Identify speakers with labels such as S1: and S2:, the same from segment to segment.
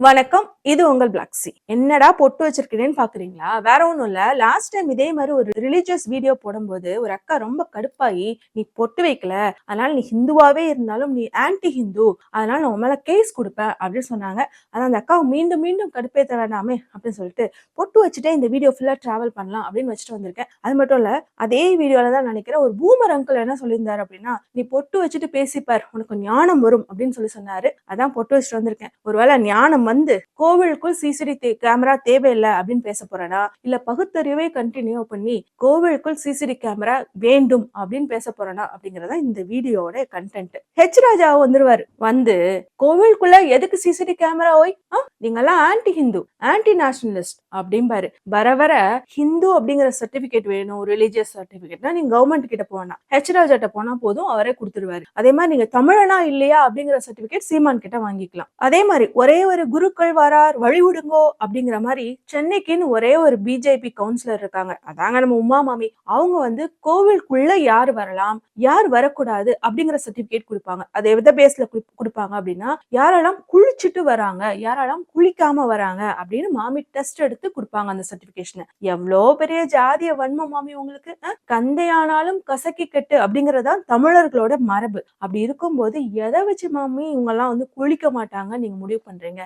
S1: வணக்கம். இது உங்கள் பிளாக்ஸி என்னடா பொட்டு வச்சிருக்கேன்னு பாக்குறீங்களா? வேற ஒன்றும் இல்ல. லாஸ்ட் டைம் இதே மாதிரி ஒரு ரிலீஜியஸ் வீடியோ போடும்போது ஒரு அக்கா ரொம்ப கடுப்பாயி நீ பொட்டு வைக்கல. அதனால நீ ஹிந்துவாவே இருந்தாலும் நீ ஆன்டி ஹிந்து அதனால நான் உன் மேல கேஸ் கொடுப்பேன் அப்படின்னு சொன்னாங்க. அதான் அந்த அக்கா மீண்டும் மீண்டும் கடுப்பே வேண்டாமே அப்படின்னு சொல்லிட்டு பொட்டு வச்சுட்டே இந்த வீடியோ ஃபுல்லா டிராவல் பண்ணலாம். அப்படின்னு வச்சுட்டு வந்திருக்கேன். அது மட்டும் இல்ல அதே வீடியோல தான் நினைக்கிறேன் ஒரு பூமர் அங்கிள் என்ன சொல்லியிருந்தாரு அப்படின்னா நீ பொட்டு வச்சுட்டு பேசிப்பார் உனக்கு ஞானம் வரும். அப்படின்னு சொல்லி சொன்னாரு. அதான் பொட்டு வச்சுட்டு வந்திருக்கேன். ஒருவேளை ஞானம் வந்து கோவிலுக்குள் சிசிடி கேமரா தேவையில்லை அப்படின்னு பேச போறேனா? இல்ல பகுத்தறிவை கண்டினியூ பண்ணி கோவிலுக்குள் சிசிடி கேமரா வேண்டும் அப்படின்னு பேச போறேனா? அப்படிங்கறத இந்த வீடியோட கண்டென்ட் ஹெச் ராஜா வந்துருவாரு. வந்து கோவிலுக்குள்ள எதுக்கு சிசிடி கேமரா ஓய்? நீங்கெல்லாம் ஆன்டி ஹிந்து ஆன்டி நேஷனலிஸ்ட் அப்படிம்பாரு. வர வர ஹிந்து அப்படிங்கிற சர்டிபிகேட் வேணும் ரிலீஜியஸ் சர்டிபிகேட்னா நீங்க கவர்மெண்ட் கிட்ட போனா ஹெச் ராஜாட்ட போனா போதும் அவரே கொடுத்துருவாரு. அதே மாதிரி நீங்க தமிழனா இல்லையா அப்படிங்கிற சர்டிபிகேட் சீமான் கிட்ட வாங்கிக்கலாம். அதே மாதிரி ஒரே ஒரு குருக்கள் வரார் வழிவிடுங்கோ அப்படிங்கிற மாதிரி சென்னைக்குன்னு ஒரே ஒரு பிஜேபி கவுன்சிலர் இருக்காங்க. அதாங்க நம்ம உமா மாமி. அவங்க வந்து கோவிலுக்குள்ள யார் வரலாம் யார் வரக்கூடாது அப்படிங்கிற சர்டிபிகேட் கொடுப்பாங்க. அதை எந்த பேஸ்ல கொடுப்பாங்க அப்படின்னா யாரெல்லாம் குளிச்சுட்டு வராங்க யாரெல்லாம் குளிக்காம வராங்க அப்படின்னு மாமி டெஸ்ட் எடுத்து கொடுப்பாங்க அந்த சர்டிபிகேஷன் எவ்வளோ பெரிய ஜாதிய வன்ம மாமி உங்களுக்கு? கந்தையானாலும் கசக்கி கெட்டு அப்படிங்கறதான் தமிழர்களோட மரபு. அப்படி இருக்கும்போது எதை வச்சு மாமி இவங்க எல்லாம் வந்து குளிக்க மாட்டாங்க நீங்க முடிவு பண்றீங்க?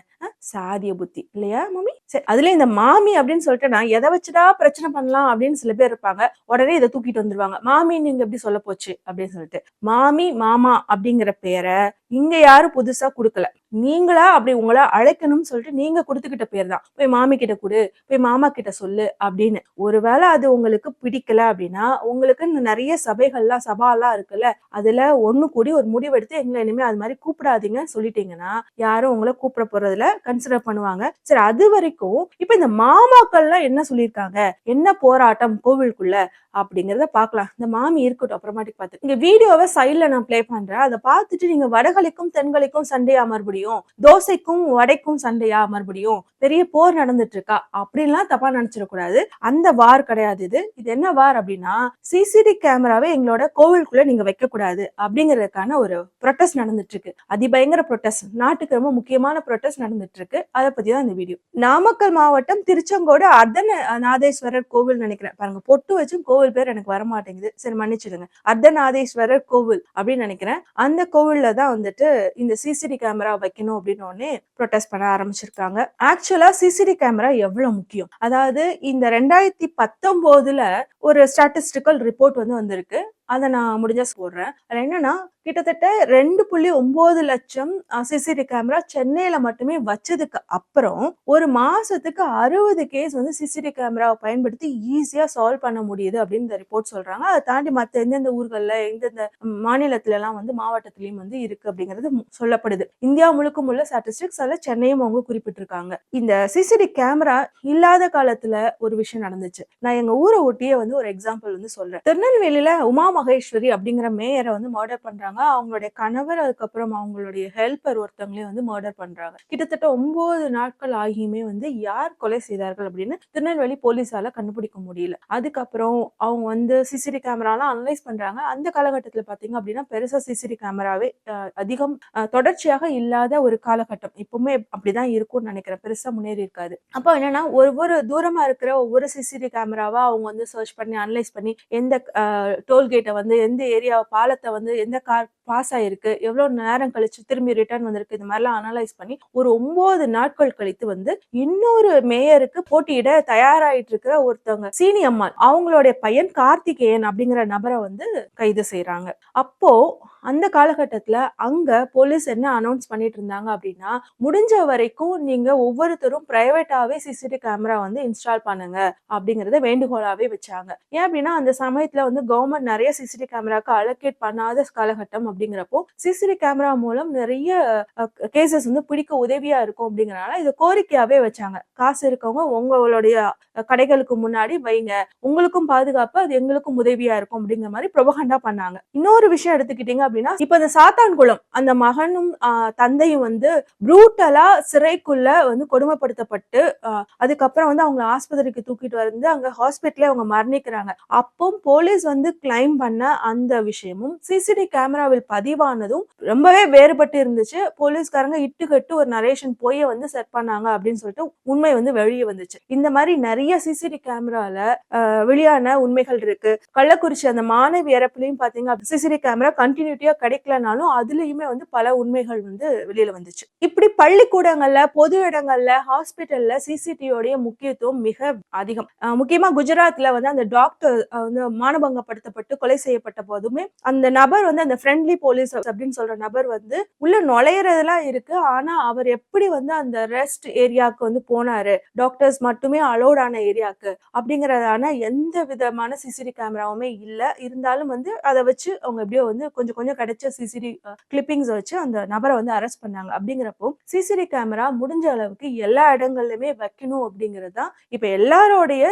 S1: சாதிய புத்தி இல்லையா மாமி சரி அதுல இந்த மாமி அப்படின்னு சொல்லிட்டு நான் எதை வச்சுடா பிரச்சனை பண்ணலாம் அப்படின்னு சில பேர் இருப்பாங்க. உடனே இதை தூக்கிட்டு வந்துருவாங்க. மாமி நீங்க எப்படி சொல்ல போச்சு அப்படின்னு சொல்லிட்டு. மாமி மாமா அப்படிங்கிற பேரை இங்க யாரும் புதுசா கொடுக்கல. நீங்களா அப்படி உங்களை அழைக்கணும்னு சொல்லிட்டு நீங்க கொடுத்துக்கிட்ட பேர் தான். போய் மாமி கிட்ட கொடு போய் மாமா கிட்ட சொல்லு அப்படின்னு. ஒருவேளை அது உங்களுக்கு பிடிக்கல அப்படின்னா உங்களுக்கு நிறைய சபைகள்லாம் சபாலாம் இருக்குல்ல அதுல ஒண்ணு கூடி ஒரு முடிவெடுத்து எங்களை இனிமே அது மாதிரி கூப்பிடாதீங்கன்னு சொல்லிட்டீங்கன்னா யாரும் உங்களை கூப்பிட போறதுல கன்சிடர் பண்ணுவாங்க. சரி அது வரைக்கும் இப்ப இந்த மாமாக்கள்லாம் என்ன சொல்லியிருக்காங்க? என்ன போராட்டம் கோவிலுக்குள்ள? அப்படிங்கிறத பாக்கலாம் இந்த மாமி இருக்கட்டும் அப்புறமாட்டி பார்த்து. இங்க வீடியோவை சைட்ல நான் பிளே பண்றேன். அதை பார்த்துட்டு நீங்க வடகலிக்கும் தென்கலிக்கும் சண்டையா மறுபடியும்? தோசைக்கும் வடைக்கும் சண்டையா மறுபடியும்? பெரிய போர் நடந்துட்டு இருக்கா அப்படின்லாம் தப்பா நினைச்சிடக்கூடாது. அந்த வார் கிடையாது இது. இது என்ன வார் அப்படின்னா சிசிடி கேமராவை எங்களோட கோவிலுக்குள்ள நீங்க வைக்க கூடாது அப்படிங்கறதுக்கான ஒரு ப்ரொட்டஸ்ட் நடந்துட்டு இருக்கு அதிபயங்கர ப்ரொட்டஸ்ட் நாட்டுக்கு ரொம்ப முக்கியமான ப்ரொட்டஸ்ட் நடந்துட்டு இருக்கு அதை பத்தி தான் இந்த வீடியோ நாமக்கல் மாவட்டம் திருச்செங்கோடு அர்த்தன நாதேஸ்வரர் கோவில் நினைக்கிறேன். பாருங்க பொட்டு வச்சும் கோவில் பேர் எனக்கு வரமாட்டேங்குது. சரி மன்னிச்சிடுங்க. அர்த்தநாதேஸ்வரர் கோவில் அப்படின்னு நினைக்கிறேன். அந்த கோவில்ல தான் வந்துட்டு இந்த சிசிடி கேமரா வைக்கணும் அப்படின்னு உடனே ப்ரொடெஸ்ட் பண்ண ஆரம்பிச்சிருக்காங்க. ஆக்சுவலா சிசிடி கேமரா எவ்வளவு முக்கியம்? அதாவது இந்த ரெண்டாயிரத்தி பத்தொன்பதுல ஒரு ஸ்டாட்டிஸ்டிக்கல் ரிப்போர்ட் வந்து வந்திருக்கு. அதை நான் முடிஞ்சா சொல்றேன். அது என்னன்னா கிட்டத்தட்ட ரெண்டு புள்ளி ஒன்பது லட்சம் சிசிடி கேமரா சென்னையில மட்டுமே வச்சதுக்கு அப்புறம் ஒரு மாசத்துக்கு அறுபது கேஸ் வந்து சிசிடி கேமராவை பயன்படுத்தி ஈஸியா சால்வ் பண்ண முடியுது அப்படின்னு இந்த ரிப்போர்ட் சொல்றாங்க. அதை தாண்டி மற்ற எந்தெந்த ஊர்கள்ல எந்தெந்த மாநிலத்துல எல்லாம் வந்து மாவட்டத்திலயும் வந்து இருக்கு அப்படிங்கிறது சொல்லப்படுது. இந்தியா முழுக்க உள்ள ஸ்டாட்டிஸ்டிக்ஸ் அதில் சென்னையும் அவங்க குறிப்பிட்டிருக்காங்க. இந்த சிசிடி கேமரா இல்லாத காலத்துல ஒரு விஷயம் நடந்துச்சு. நான் எங்க ஊரை ஒட்டியே வந்து ஒரு எக்ஸாம்பிள் வந்து சொல்றேன். திருநெல்வேலியில உமா மகேஸ்வரி அப்படிங்கிற மேயரை வந்து மர்டர் பண்றாங்க. அவங்களுடைய கணவர் அதுக்கப்புறம் அவங்களுடைய ஹெல்பர் ஒருத்தவங்களே வந்து மர்டர் பண்றாங்க. கிட்டத்தட்ட ஒன்பது நாட்கள் ஆகியுமே வந்து யார் கொலை செய்தார்கள் அப்படின்னு திருநெல்வேலி போலீஸால கண்டுபிடிக்க முடியல. அதுக்கப்புறம் அவங்க வந்து சிசிடி கேமராலாம் அனலைஸ் பண்றாங்க. அந்த காலகட்டத்தில் பாத்தீங்க அப்படின்னா பெருசா சிசிடி கேமராவே அதிகம் தொடர்ச்சியாக இல்லாத ஒரு காலகட்டம். இப்பவுமே அப்படிதான் இருக்கும்னு நினைக்கிறேன். பெருசா முன்னேறி இருக்காது. அப்போ என்னன்னா ஒவ்வொரு தூரமா இருக்கிற ஒவ்வொரு சிசிடி கேமராவா அவங்க வந்து சர்ச் பண்ணி அனலைஸ் பண்ணி எந்த டோல்கேட்டை வந்து எந்த ஏரியா பாலத்தை வந்து எந்த கார் பாஸ் ஆயிருக்கு. எவ்வளவு நேரம் கழிச்சு திரும்பி ரிட்டர்ன் வந்திருக்கு இந்த மாதிரிலாம் அனலைஸ் பண்ணி ஒரு ஒன்பது நாட்கள் கழித்து வந்து இன்னொரு மேயருக்கு போட்டியிட தயாராயிட்டு இருக்கிற ஒருத்தவங்க சீனி அம்மாள் அவங்களுடைய பையன் கார்த்திகேயன் அப்படிங்கிற நபரை வந்து கைது செய்யறாங்க அப்போ அந்த காலகட்டத்தில் அங்கே போலீஸ் என்ன அனௌன்ஸ் பண்ணிட்டு இருந்தாங்க அப்படின்னா முடிஞ்ச வரைக்கும் நீங்கள் ஒவ்வொருத்தரும் ப்ரைவேட்டாகவே சிசிடிவி கேமரா வந்து இன்ஸ்டால் பண்ணுங்க அப்படிங்கிறத வேண்டுகோளாகவே வச்சாங்க. ஏன் அப்படின்னா அந்த சமயத்தில் வந்து கவர்மெண்ட் நிறைய சிசிடிவி கேமராக்கு அலோகேட் பண்ணாத காலகட்டம் அப்படிங்கிறப்போ சிசிடிவி கேமரா மூலம் நிறைய கேசஸ் வந்து பிடிக்க உதவியா இருக்கும் அப்படிங்கிறனால இது கோரிக்கையாவே வச்சாங்க. காசு இருக்கவங்க உங்களுடைய கடைகளுக்கு முன்னாடி வைங்க. உங்களுக்கும் பாதுகாப்பு அது எங்களுக்கும் உதவியா இருக்கும் அப்படிங்கிற மாதிரி ப்ரொபகண்டா பண்ணாங்க. இன்னொரு விஷயம் எடுத்துக்கிட்டீங்க அப்படின்னா இப்ப இந்த சாத்தான்குளம் அந்த மகனும் தந்தையும் வந்து ப்ரூட்டலா சிறைக்குள்ள வந்து கொடுமைப்படுத்தப்பட்டு அதுக்கப்புறம் வந்து அவங்க ஆஸ்பத்திரிக்கு தூக்கிட்டு வந்து அங்க ஹாஸ்பிட்டலே அவங்க மரணிக்கிறாங்க. அப்போ போலீஸ் வந்து கிளைம் பண்ண அந்த விஷயமும் சிசிடி கேமராவில் பதிவானதும் ரொம்பவே வேறுபட்டு இருந்துச்சு. போலீஸ்காரங்க இட்டுக்கட்டு ஒரு நரேஷன் போய் வந்து செட் பண்ணாங்க அப்படின்னு சொல்லிட்டு உண்மை வந்து வெளியே வந்துச்சு. இந்த மாதிரி நிறைய சிசிடி கேமரால வெளியான உண்மைகள் இருக்கு. கள்ளக்குறிச்சி அந்த மாணவி இறப்புலையும் பாத்தீங்க சிசிடி கேமரா கண்டினியூட்டியா கிடைக்கலனாலும் அதுலயுமே வந்து பல உண்மைகள் வந்து வெளியில வந்துச்சு. இப்படி பள்ளிக்கூடங்கள்ல பொது இடங்கள்ல ஹாஸ்பிட்டல்ல சிசிடிவியோடைய முக்கியத்துவம் மிக அதிகம். முக்கியமா குஜராத்ல வந்து அந்த டாக்டர் வந்து மானபங்கப்படுத்தப்பட்டு கொலை செய்யப்பட்ட போதுமே அந்த நபர் வந்து அந்த ஃப்ரெண்ட்லி போலீஸ் அப்படின்னு சொல்ற நபர் வந்து உள்ள நுழையறதெல்லாம் இருக்கு. ஆனா அவர் எப்படி வந்து அந்த ரெஸ்ட் ஏரியாவுக்கு வந்து போனாரு? டாக்டர்ஸ் மட்டுமே அலோடான ஏரியாவுக்கு அப்படிங்கறதான எந்த விதமான சிசிடி கேமராவுமே இல்ல. இருந்தாலும் வந்து அதை வச்சு அவங்க எப்படியோ வந்து கொஞ்சம் கொஞ்சம் கிடைச்ச சிசிடி கிளிப்பிங்ஸ் வச்சு அந்த நபரை வந்து அரெஸ்ட் பண்ணாங்க. அப்படிங்கிறப்போ சிசிடி கேமரா முடிஞ்ச அளவுக்கு எல்லா இடங்கள்லயுமே வைக்கணும் அப்படிங்கிறது தான் இப்ப எல்லாரோடைய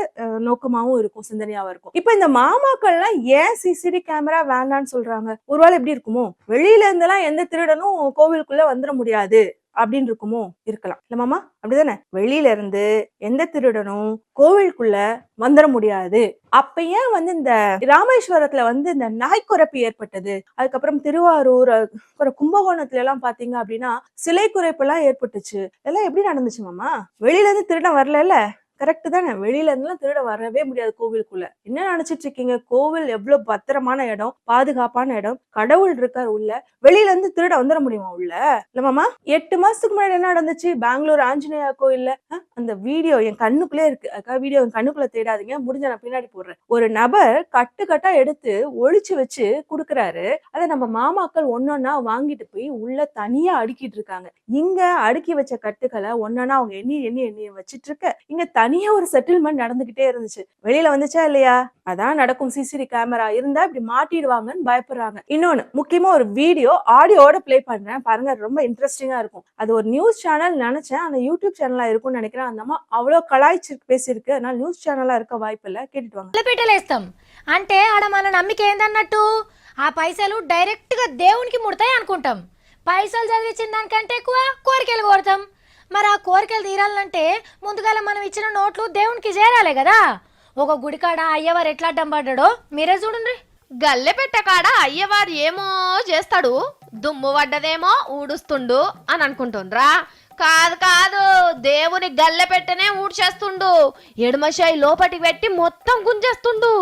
S1: நோக்கமாகவும் நோக்கமாவும் இருக்கும் சிந்தனையாவும் இருக்கும். இப்ப இந்த மாமாக்கள்லாம் ஏன் சிசிடி கேமரா வேண்டாம்னு சொல்றாங்க? ஒருவேளை எப்படி இருக்குமோ? வெளியில இருந்தெல்லாம் எந்த திருடனும் கோவிலுக்குள்ள வந்துட முடியாது. அப்படின்னு இருக்குமோ? இருக்கலாம். இல்லமாமா அப்படிதானே? வெளியில இருந்து எந்த திருடனும் கோவிலுக்குள்ள வந்துட முடியாது. அப்ப ஏன் வந்து இந்த ராமேஸ்வரத்துல வந்து இந்த நாய்க்குறப்பு ஏற்பட்டது? அதுக்கப்புறம் திருவாரூர் அப்புறம் கும்பகோணத்துல எல்லாம் பாத்தீங்க அப்படின்னா சிலை குறைப்பு எல்லாம் ஏற்பட்டுச்சு. இதெல்லாம் எப்படி நடந்துச்சு மாமா? வெளியில இருந்து திருடன் வரல கரெக்டு தானே. வெளியில இருந்துலாம் திருட வரவே முடியாது கோவிலுக்குள்ள. என்ன நினைச்சிட்டு இருக்கீங்க? கோவில் எவ்வளவு பத்திரமான இடம் பாதுகாப்பான இடம்? கடவுள் இருக்கார் உள்ள. வெளியில இருந்து திருட வந்துட முடியுமா உள்ள? இல்ல மாமா எட்டு மாசத்துக்கு முன்னாடி என்ன நடந்துச்சு? பெங்களூர் ஆஞ்சநேயா கோயில்ல? அந்த வீடியோ என் கண்ணுக்குள்ளே இருக்கு. அக்கா வீடியோ என் கண்ணுக்குள்ள தேடாதீங்க. முடிஞ்ச நான் பின்னாடி போடுறேன். ஒரு நபர் கட்டு கட்டா எடுத்து ஒழிச்சு வச்சு கொடுக்குறாரு. அதை நம்ம மாமாக்கள் ஒன்னொன்னா வாங்கிட்டு போய் உள்ள தனியா அடுக்கிட்டு இருக்காங்க. இங்க அடுக்கி வச்ச கட்டுக்களை ஒன்னொன்னா அவங்க எண்ணி எண்ணி எண்ணி வச்சிட்டு இருக்க. இங்க தனியா ஒரு செட்டில்மெண்ட் நடந்துகிட்டே இருந்துச்சு வெளியில வந்துச்சா இல்லையா அதான் நடக்கும் சிசிடி கேமரா இருந்தா இப்படி மாட்டிடுவாங்கன்னு பயப்படுறாங்க இன்னொன்னு முக்கியமா ஒரு வீடியோ ஆடியோட ப்ளே பண்றேன் பாருங்க ரொம்ப இன்ட்ரெஸ்டிங்கா இருக்கும் அது ஒரு நியூஸ் சேனல் நினைச்சேன் அந்த யூடியூப் சேனலா இருக்கும்னு நினைக்கிறேன் அந்த அம்மா அவ்வளவு கலாய்ச்சி பேசியிருக்கு அதனால நியூஸ் சேனலா இருக்க வாய்ப்பு இல்ல கேட்டுட்டு வாங்க
S2: పెట్టలేస్తాం అంటే ఆడ మన నమ్మిక ఏందన్నట్టు ఆ పైసలు డైరెక్ట్ గా దేవునికి ముడతాయి అనుకుంటాం పైసలు చదివించిన దానికంటే ఎక్కువ కోరికలు కోరుతాం మరి ఆ కోరికలు తీరాలంటే ముందుగాల మనం ఇచ్చిన నోట్లు దేవునికి చేరాలి కదా. ఒక గుడికాడ అయ్యవారు ఎట్లా అడ్డం పడ్డాడో మీరే చూడండి.
S3: గల్లె పెట్టకాడ అయ్యవారు ఏమో చేస్తాడు దుమ్ము పడ్డదేమో ఊడుస్తుండు అని అనుకుంటుండ్రా. కాదు కాదు దేవుని గల్లె పెట్టనే ఊడ్చేస్తుండు. ఎడమశాయి లోపటికి పెట్టి మొత్తం గుంజేస్తుండు.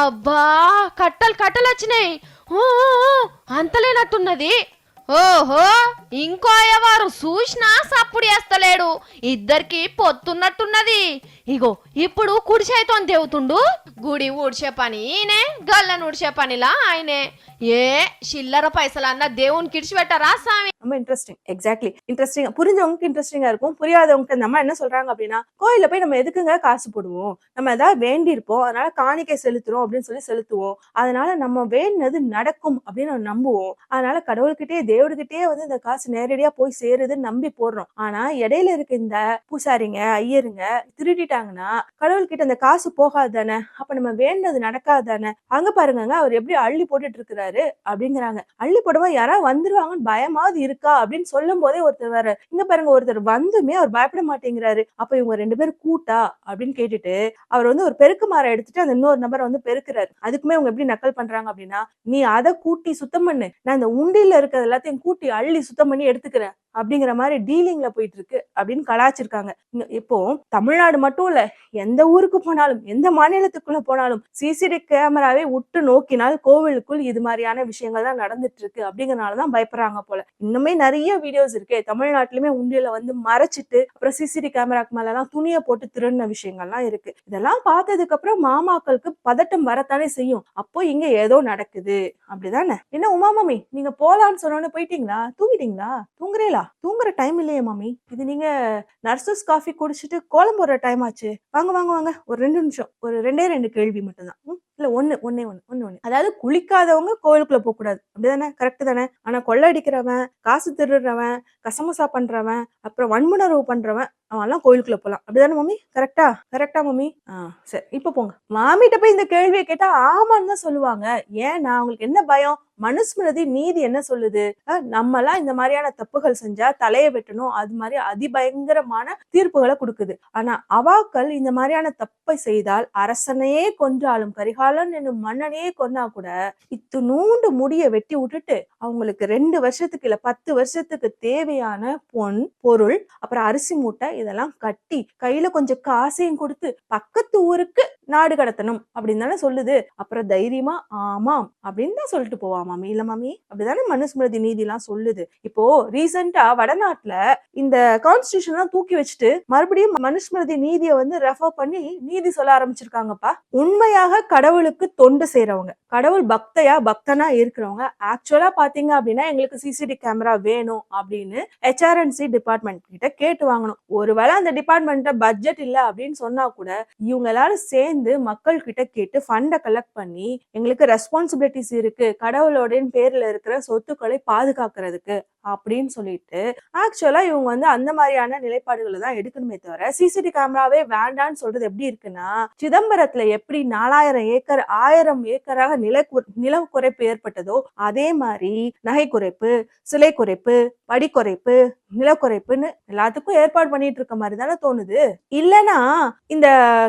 S3: అబ్బా కట్టలు కట్టలు వచ్చినాయి. అంతలేనట్టున్నది ఓహో ఇంకో అయ్యవారు చూసినా సప్పుడు చేస్తలేడు ఇద్దరికి పొత్తున్నట్టున్నది ఇగో ఇప్పుడు కుడి చేతితో దేవుతుండు గుడి ఊడ్చే పని ఈయనే గల్లను ఊడ్చే పనిలా ఆయనే ఏ చిల్లర పైసలన్న దేవునికి ఇడిచిపెట్టరా స్వామి
S1: ரொம்ப இன்ட்ரெஸ்டிங் எக்ஸாக்ட்லி இன்ட்ரெஸ்டிங் புரிஞ்சவங்களுக்கு இன்ட்ரெஸ்டிங்கா இருக்கும் புரியாதவங்களுக்கு இந்த அம்மா என்ன சொல்றாங்க அப்படின்னா கோயில்ல போய் நம்ம எதுக்குங்க காசு போடுவோம் நம்ம ஏதாவது வேண்டி இருப்போம் அதனால காணிக்கை செலுத்துறோம் அப்படின்னு சொல்லி செலுத்துவோம் அதனால நம்ம வேண்டினது நடக்கும் அப்படின்னு நம்ம நம்புவோம் அதனால கடவுள்கிட்டயே தேவர்கிட்டயே வந்து இந்த காசு நேரடியா போய் சேருதுன்னு நம்பி போடுறோம். ஆனா இடையில இருக்க இந்த பூசாரிங்க ஐயருங்க திருடிட்டாங்கன்னா கடவுள்கிட்ட அந்த காசு போகாது தானே? அப்ப நம்ம வேண்டது நடக்காது தானே? அங்க பாருங்கங்க அவர் எப்படி அள்ளி போட்டுட்டு இருக்கிறாரு அப்படிங்கிறாங்க. அள்ளி போடுவா யாராவது வந்துருவாங்கன்னு பயமாவது இருக்கா அப்படின்னு சொல்லும் போதே ஒருத்தர் வேற இங்க பாருங்க ஒருத்தர் வந்துமே அவர் பயப்பட மாட்டேங்கிறாரு. அப்ப இவங்க ரெண்டு பேரும் கூட்டா அப்படின்னு கேட்டுட்டு அவர் வந்து ஒரு பெருக்கு மரம் எடுத்துட்டு அந்த இன்னொரு நபரை வந்து பெருக்குறாரு. அதுக்குமே அவங்க எப்படி நக்கல் பண்றாங்க அப்படின்னா நீ அதை கூட்டி சுத்தம் பண்ணு. நான் இந்த உண்டியில இருக்கிறது எல்லாத்தையும் கூட்டி அள்ளி சுத்தம் பண்ணி எடுத்துக்கிறேன். அப்படிங்கிற மாதிரி டீலிங்ல போயிட்டு இருக்கு அப்படின்னு கலாச்சிருக்காங்க இப்போ தமிழ்நாடு மட்டும் இல்ல எந்த ஊருக்கு போனாலும் எந்த மாநிலத்துக்குள்ள போனாலும் சிசிடி கேமராவை உற்று நோக்கினால் கோவிலுக்குள் இது மாதிரியான விஷயங்கள் தான் நடந்துட்டு இருக்கு அப்படிங்கறனாலதான் பயப்படுறாங்க போல. இன்னுமே நிறைய வீடியோஸ் இருக்கு தமிழ்நாட்டிலுமே உண்டியல வந்து மறைச்சிட்டு அப்புறம் சிசிடி கேமராக்கு மேல எல்லாம் துணியை போட்டு திருடின விஷயங்கள்லாம் இருக்கு. இதெல்லாம் பார்த்ததுக்கு அப்புறம் மாமாக்களுக்கு பதட்டம் வரத்தானே செய்யும். அப்போ இங்க ஏதோ நடக்குது. அப்படிதானே? என்ன உமா மாமி நீங்க போலான்னு சொன்னோன்னு போயிட்டீங்களா? தூங்கிட்டீங்களா? தூங்குறீங்களா தூங்குற டைம் இல்லையே மாமி இது நீங்க நர்சஸ் காஃபி குடிச்சிட்டு கோலம் போடுற டைம் ஆச்சு. வாங்க வாங்க வாங்க. ஒரு ரெண்டு நிமிஷம். ஒரு ரெண்டே ரெண்டு கேள்வி மட்டும்தான். இல்ல ஒண்ணு ஒன்னே ஒண்ணு ஒண்ணு ஒண்ணு. அதாவது குளிக்காதவங்க கோயிலுக்குள்ள போக கூடாது அப்படிதானே? கரெக்ட் தானே? ஆனா கொள்ளடிக்கிறவன் காசு திருடுறவன் கசமசா பண்றவன் அப்புறம் வன்முணர்வு பண்றவன் அவன்லாம் கோயிலுக்குள்ள போலாம். அப்படிதானே மம்மி? கரெக்டா கரெக்டா மம்மி? ஆ சரி இப்ப போங்க. மாமிட்ட போய் இந்த கேள்வியை கேட்டா ஆமான்னு தான் சொல்லுவாங்க. ஏன்னா அவங்களுக்கு என்ன பயம்? மனுஸ்மிருதி நீதி என்ன சொல்லுது? அஹ் நம்மலாம் இந்த மாதிரியான தப்புகள் செஞ்சா தலையை வெட்டணும். அது மாதிரி அதிபயங்கரமான தீர்ப்புகளை கொடுக்குது. ஆனா அவாக்கள் இந்த மாதிரியான தப்பை செய்தால் அரசனையே கொன்றாலும் கரிகாலன் என்னும் மன்னனையே கொன்னா கூட இத்துணூண்டு முடிய வெட்டி விட்டுட்டு அவங்களுக்கு ரெண்டு வருஷத்துக்கு இல்ல பத்து வருஷத்துக்கு தேவையான பொன் பொருள் அப்புறம் அரிசி மூட்டை இதெல்லாம் கட்டி கையில கொஞ்சம் காசையும் கொடுத்து பக்கத்து ஊருக்கு நாடு கடத்தணும் அப்படின்னு தானே சொல்லுது. அப்புறம் தைரியமா ஆமாம் அப்படின்னு தான் சொல்லிட்டு போவா மாமி. இல்ல மாமி அப்படிதானே மனுஸ்மிருதி நீதி எல்லாம் சொல்லுது. இப்போ ரீசெண்டா வடநாட்டுல இந்த கான்ஸ்டியூஷன் எல்லாம் தூக்கி வச்சுட்டு மறுபடியும் மனுஸ்மிருதி நீதியை வந்து ரெஃபர் பண்ணி நீதி சொல்ல ஆரம்பிச்சிருக்காங்கப்பா. உண்மையாக கடவுள் கடவுளுக்கு தொண்டு செய்றவங்க. கடவுள் பக்தையா பக்தனா இருக்கிறவங்க ஆக்சுவலா பாத்தீங்க அப்படின்னா எங்களுக்கு சிசிடி கேமரா வேணும் அப்படின்னு ஹெச்ஆர்என்சி டிபார்ட்மெண்ட் கிட்ட கேட்டு வாங்கணும். ஒருவேளை அந்த டிபார்ட்மெண்ட்ட பட்ஜெட் இல்ல அப்படின்னு சொன்னா கூட இவங்க எல்லாரும் சேர்ந்து மக்கள் கிட்ட கேட்டு ஃபண்டை கலெக்ட் பண்ணி எங்களுக்கு ரெஸ்பான்சிபிலிட்டிஸ் இருக்கு. கடவுளோட பேர்ல இருக்கிற சொத்துக்களை பாதுகாக்கிறதுக்கு அப்படின்னு சொல்லிட்டு ஆக்சுவலா இவங்க வந்து அந்த மாதிரியான நிலைப்பாடுகளை தான் எடுக்கணுமே தவிர சிசிடி கேமராவே வேண்டான்னு சொல்றது எப்படி இருக்குன்னா சிதம்பரத்துல எப்படி நாலாயிரம் ஏக்கர் ஆயிரம் ஏக்கராக நில நில குறைப்பு ஏற்பட்டதோ அதே மாதிரி நகை குறைப்பு சிலை குறைப்பு படி குறைப்பு நில குறைப்புன்னு எல்லாத்துக்கும் ஏற்பாடு பண்ணிட்டு இருக்க மாதிரி தானே தோணுது. இல்லனா இந்த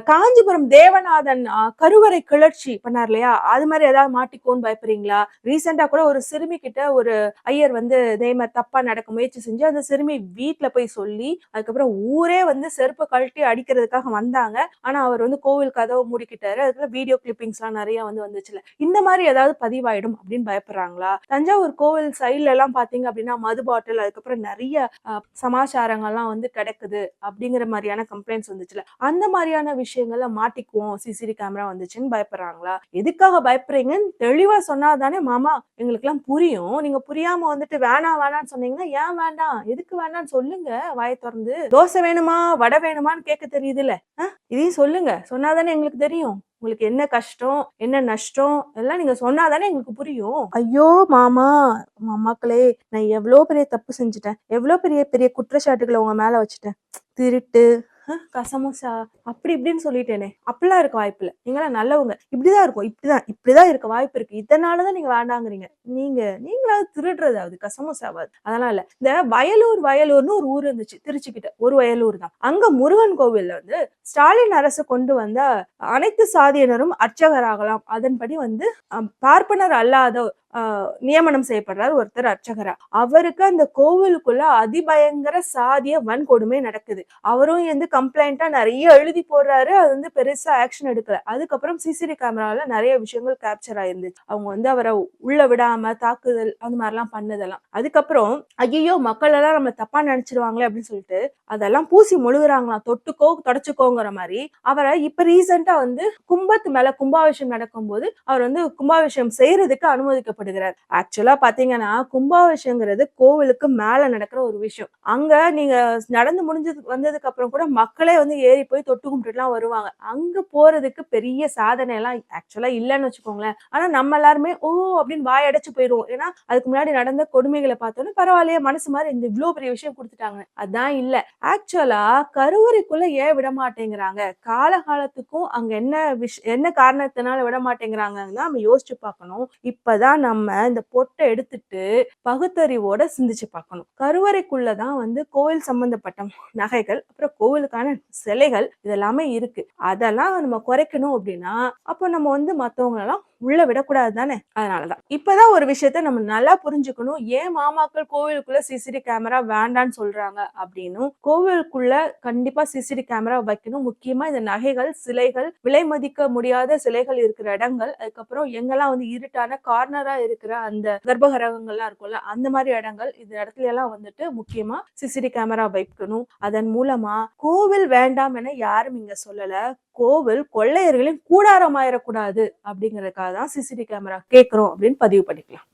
S1: காஞ்சிபுரம் தேவநாதன் கருவறை கிளர்ச்சி பண்ணார் இல்லையா? அது மாதிரி ஏதாவது மாட்டிக்கோன்னு பயப்படுறீங்களா? ரீசெண்டா கூட ஒரு சிறுமி கிட்ட ஒரு ஐயர் வந்து இதே மாதிரி தப்பா நடக்க முயற்சி செஞ்சு அந்த சிறுமி வீட்டுல போய் சொல்லி அதுக்கப்புறம் ஊரே வந்து செருப்பு கழட்டி அடிக்கிறதுக்காக வந்தாங்க. ஆனா அவர் வந்து கோவில் கதவை மூடிக்கிட்டாரு. அதுக்குள்ள வீடியோ கிளிப்பிங்ஸ் எல்லாம் நிறைய வந்து வந்துச்சுல. இந்த மாதிரி ஏதாவது பதிவாயிடும் அப்படின்னு பயப்படுறாங்களா? தஞ்சாவூர் கோவில் சைட்ல எல்லாம் பாத்தீங்க அப்படின்னா மது பாட்டில் அதுக்கப்புறம் நிறைய சமாச்சாரங்கள்லாம் வந்து கிடக்குது அப்படிங்கிற மாதிரியான கம்ப்ளைண்ட்ஸ் வந்துச்சுல. அந்த மாதிரியான விஷயங்கள்ல மாட்டிக்குவோம் சிசிடி கேமரா வந்துச்சுன்னு பயப்படுறாங்களா? எதுக்காக பயப்படுறீங்கன்னு தெளிவா சொன்னாதானே மாமா எங்களுக்கு எல்லாம் புரியும். நீங்க புரியாம வந்துட்டு வேணாம் வேணாம்னு சொன்னீங்கன்னா ஏன் வேண்டாம்? எதுக்கு வேண்டாம்னு சொல்லுங்க வாயை திறந்து. தோசை வேணுமா? வடை வேணுமான்னு கேட்க தெரியுதுல்ல. இதையும் சொல்லுங்க. சொன்னாதானே எங்களுக்கு தெரியும். உங்களுக்கு என்ன கஷ்டம் என்ன நஷ்டம்? எல்லாம் நீங்க சொன்னாதானே எங்களுக்கு புரியும். ஐயோ மாமா மாமாக்களே நான் எவ்வளோ பெரிய தப்பு செஞ்சுட்டேன். எவ்வளோ பெரிய பெரிய குற்றச்சாட்டுகளை உங்க மேல வச்சுட்டேன். திருட்டு கசமோசா? அப்படி இப்படின்னு சொல்லிட்டேனே. அப்படிலாம் இருக்க வாய்ப்பு இல்லை. நீங்களாம் நல்லவங்க. இப்படிதான் இருக்கும். இப்படிதான் இப்படிதான் இருக்க வாய்ப்பு இருக்கு. இதனாலதான் நீங்க வேண்டாங்கிறீங்க. நீங்க நீங்களாவது திருடுறதாவது கசமோசாவாது அதெல்லாம் இல்ல. இந்த வயலூர் வயலூர்னு ஒரு ஊர் இருந்துச்சு. திருச்சிக்கிட்ட. ஒரு வயலூர் தான். அங்க முருகன் கோவில்ல வந்து ஸ்டாலின் அரசு கொண்டு வந்த அனைத்து சாதியினரும் அர்ச்சகராகலாம். அதன்படி வந்து அஹ், பார்ப்பனர் அல்லாத நியமனம் செய்யப்படுறார் ஒருத்தர் அர்ச்சகரா. அவருக்கு அந்த கோவிலுக்குள்ள அதிபயங்கர சாதிய வன்கொடுமை நடக்குது. அவரும் வந்து கம்ப்ளைண்டா நிறைய எழுதி போடுறாரு. அது வந்து பெருசா ஆக்ஷன் எடுக்கல. அதுக்கப்புறம் சிசிடி கேமரால நிறைய விஷயங்கள் கேப்சர் ஆயிருந்துச்சு. அவங்க வந்து அவரை உள்ள விடாம தாக்குதல் அந்த மாதிரிலாம் பண்ணதெல்லாம். அதுக்கப்புறம் ஐயோ மக்கள் எல்லாம் நம்ம தப்பா நினைச்சிருவாங்களே அப்படின்னு சொல்லிட்டு அதெல்லாம் பூசி முழுகுறாங்களாம். தொட்டுக்கோ தொடச்சுக்கோங்கிற மாதிரி. அவரை இப்ப ரீசெண்டா வந்து கும்பத்து மேல கும்பாபிஷேகம் நடக்கும்போது அவர் வந்து கும்பாபிஷேகம் செய்யறதுக்கு அனுமதிக்கப்படுகிறார் ஆக்சுவலா பாத்தீங்கன்னா கும்பாபிஷேகங்கிறது கோவிலுக்கு மேல நடக்கிற ஒரு விஷயம். அங்க நீங்க நடந்து முடிஞ்சது வந்ததுக்கு அப்புறம் கூட மக்களே வந்து ஏறி போய் தொட்டு கும்பிட்டுலாம் வருவாங்க. அங்க போறதுக்கு பெரிய சாதனை எல்லாம் ஆக்சுவலா இல்லைன்னு வச்சுக்கோங்களேன். ஆனா நம்ம எல்லாருமே ஓ அப்படின்னு வாயடைச்சு போயிடுவோம். ஏன்னா அதுக்கு முன்னாடி நடந்த கொடுமைகளை பார்த்தோன்னே பரவாயில்லையே மனசு மாதிரி இந்த இவ்வளவு பெரிய விஷயம் கொடுத்துட்டாங்க. அதான் இல்ல. ஆக்சுவலா கருவறைக்குள்ள ஏன் விட மாட்டேங்கிறாங்க? காலகாலத்துக்கும் அங்க என்ன விஷ் என்ன காரணத்தினால விட மாட்டேங்கிறாங்கன்னு தான் நம்ம யோசிச்சு பார்க்கணும். இப்பதான் நம்ம இந்த பொட்டை எடுத்துட்டு பகுத்தறிவோட சிந்திச்சு பார்க்கணும். கருவறைக்குள்ளதான் வந்து கோவில் சம்பந்தப்பட்ட நகைகள் அப்புறம் கோவிலுக்கான சிலைகள் இதெல்லாமே இருக்கு. அதெல்லாம் நம்ம குறைக்கணும் அப்படின்னா அப்போ நம்ம வந்து மற்றவங்களெல்லாம் உள்ள விடக்கூடாது தானே அதனாலதான். இப்பதான் ஒரு விஷயத்த நம்ம நல்லா புரிஞ்சுக்கணும். ஏன் மாமாக்கள் கோவிலுக்குள்ள சிசிடி கேமரா வேண்டான்னு சொல்றாங்க அப்படின்னும் கோவிலுக்குள்ள கண்டிப்பா சிசிடி கேமரா வைக்கணும். முக்கியமா இந்த நகைகள் சிலைகள் விலை மதிக்க முடியாத சிலைகள் இருக்கிற இடங்கள் அதுக்கப்புறம் எங்கெல்லாம் வந்து இருட்டான கார்னரா இருக்கிற அந்த கர்ப்பகரகங்கள்லாம் இருக்கும்ல அந்த மாதிரி இடங்கள் இந்த இடத்துல எல்லாம் வந்துட்டு முக்கியமா சிசிடி கேமரா வைக்கணும். அதன் மூலமா கோவில் வேண்டாம் என யாரும் இங்க சொல்லல. கோவில் கொள்ளையர்களின் கூடாரமாயிடக்கூடாது அப்படிங்கிறதுக்காக தான் சிசிடி கேமரா கேட்குறோம் அப்படின்னு பதிவு பண்ணிக்கலாம்.